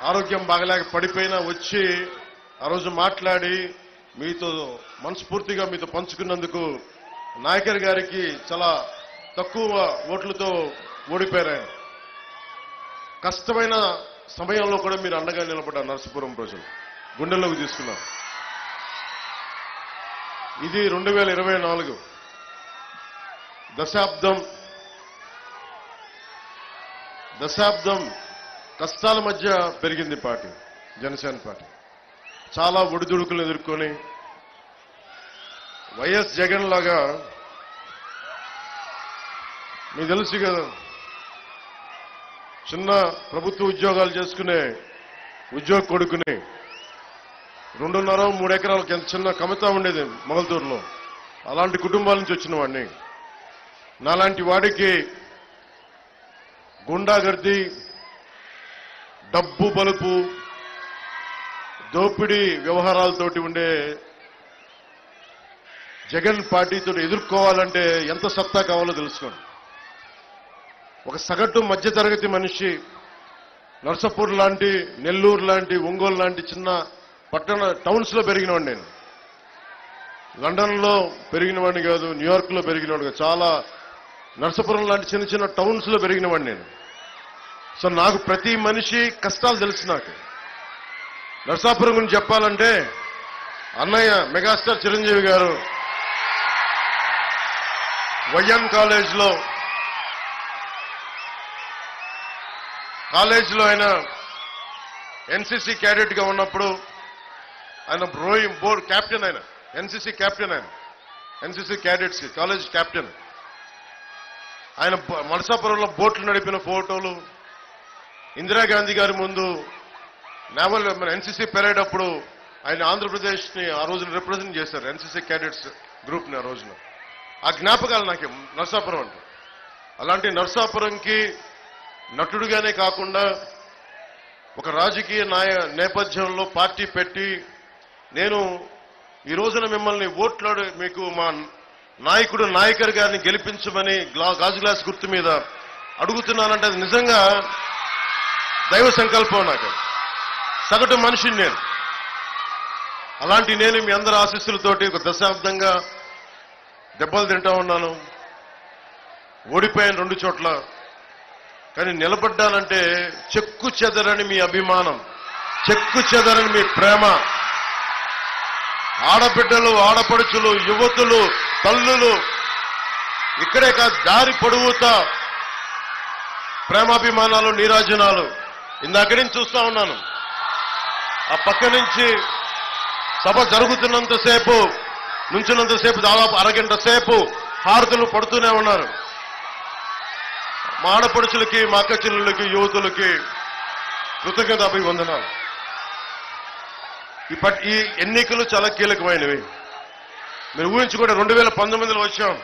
ఆరోగ్యం బాగలేక పడిపోయినా వచ్చి ఆ రోజు మాట్లాడి మీతో మనస్ఫూర్తిగా మీతో పంచుకున్నందుకు నాయకర్ గారికి చాలా తక్కువ ఓట్లతో ఓడిపోయారు. ఆయన కష్టమైన సమయంలో కూడా మీరు అండగా నిలబడ్డారు నరసపురం ప్రజలు. గుండెల్లోకి తీసుకున్నారు. ఇది రెండు వేల ఇరవై నాలుగు దశాబ్దం. దశాబ్దం కష్టాల మధ్య పెరిగింది పార్టీ జనసేన పార్టీ. చాలా ఒడిదుడుకులు ఎదుర్కొని వైఎస్ జగన్ లాగా మీకు తెలుసు కదా చిన్న ప్రభుత్వ ఉద్యోగాలు చేసుకునే ఉద్యోగ కొడుకుని రెండున్నర మూడు ఎకరాలకు ఎంత చిన్న కమిత ఉండేది మొగల్తూరులో. అలాంటి కుటుంబాల నుంచి వచ్చిన వాడిని. నాలాంటి వాడికి గుండాగర్ది డబ్బు బలుపు దోపిడీ వ్యవహారాలతోటి ఉండే జగన్ పార్టీతో ఎదుర్కోవాలంటే ఎంత సత్తా కావాలో తెలుసుకోండి. ఒక సగటు మధ్యతరగతి మనిషి నర్సపూర్ లాంటి నెల్లూరు లాంటి ఒంగోలు లాంటి చిన్న పట్టణ టౌన్స్లో పెరిగినవాడు పెరిగినవాడిని నేను. లండన్లో పెరిగినవాడిని కాదు న్యూయార్క్లో పెరిగినవాడు కాదు చాలా నర్సపురం లాంటి చిన్న చిన్న టౌన్స్లో పెరిగినవాడిని నేను. సో నాకు ప్రతి మనిషి కష్టాలు తెలుసు నాకు. నర్సాపురం గురించి చెప్పాలంటే అన్నయ్య మెగాస్టార్ చిరంజీవి గారు వైఎన్ కాలేజ్లో కాలేజీలో ఆయన ఎన్సీసీ క్యాడెట్గా ఉన్నప్పుడు ఆయన రోయింగ్ బోర్డ్ క్యాప్టెన్ ఆయన. ఎన్సీసీ క్యాప్టెన్ ఆయన. NCC cadets college captain. ఆయన నరసాపురంలో బోట్లు నడిపిన ఫోటోలు ఇందిరాగాంధీ గారి ముందు నేవల్ మన ఎన్సీసీ పెరేడ్ అప్పుడు ఆయన ఆంధ్రప్రదేశ్ని ఆ రోజున రిప్రజెంట్ చేశారు ఎన్సీసీ క్యాడెట్స్ గ్రూప్ని ఆ రోజున. ఆ జ్ఞాపకాలు నాకు నర్సాపురం అంటే అలాంటి నరసాపురంకి నటుడుగానే కాకుండా ఒక రాజకీయ నాయ నేపథ్యంలో పార్టీ పెట్టి నేను ఈ రోజున మిమ్మల్ని ఓట్లాడు మీకు మా నాయకుడు నాయకర్ గారిని గెలిపించమని గ్లా- గాజు గ్లాస్ గుర్తు మీద అడుగుతున్నానంటే అది నిజంగా దైవ సంకల్పం నాకు. సగటు మనిషిని నేను. అలాంటి నేను మీ అందరి ఆశీస్సులతోటి ఒక దశాబ్దంగా దెబ్బలు తింటా ఉన్నాను. ఓడిపోయాను రెండు చోట్ల. కానీ నిలబడ్డానంటే చెక్కు చెదరని మీ అభిమానం చెక్కు చెదరని మీ ప్రేమ. ఆడబిడ్డలు ఆడపడుచులు యువతులు తల్లులు ఇక్కడే కాదు దారి పొడుగుతా ప్రేమాభిమానాలు నీరాజనాలు. ఇందాక నుంచి చూస్తా ఉన్నాను. ఆ పక్క నుంచి సభ జరుగుతున్నంతసేపు నుంచినంతసేపు దాదాపు అరగంట సేపు హారతులు పడుతూనే ఉన్నారు. మా ఆడపడుచులకి మా అక్క చెల్లెళ్ళకి యువతులకి కృతజ్ఞత అభివందనాలు ఈ ఈ ఎన్నికలు చాలా కీలకమైనవి. మీరు ఊహించుకుంటే రెండు వేల పంతొమ్మిదిలో వచ్చాం.